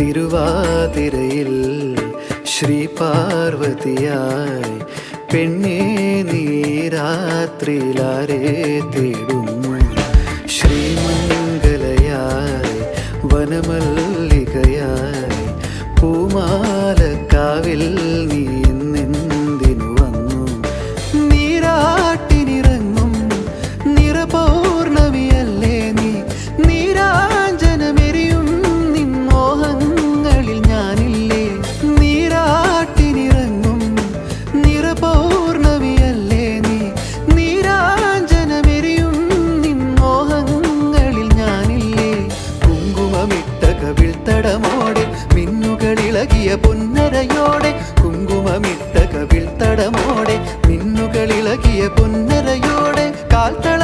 തിരുവാതിരയിൽ ശ്രീ പാർവതിയായി പെണ്ണേ നീ രാത്രിയിലാരെ തേടുന്നു. ശ്രീമംഗലയായി വനമല്ലികയായി പൂമാലക്കാവിൽ നീ കവിൽത്തടമോടെ മിന്നുകളിളകിയ പൊന്നരയോടെ കുങ്കുമമിട്ട കവിൽത്തടമോടെ മിന്നുകളിളകിയ പൊന്നരയോടെ കാൽത്തള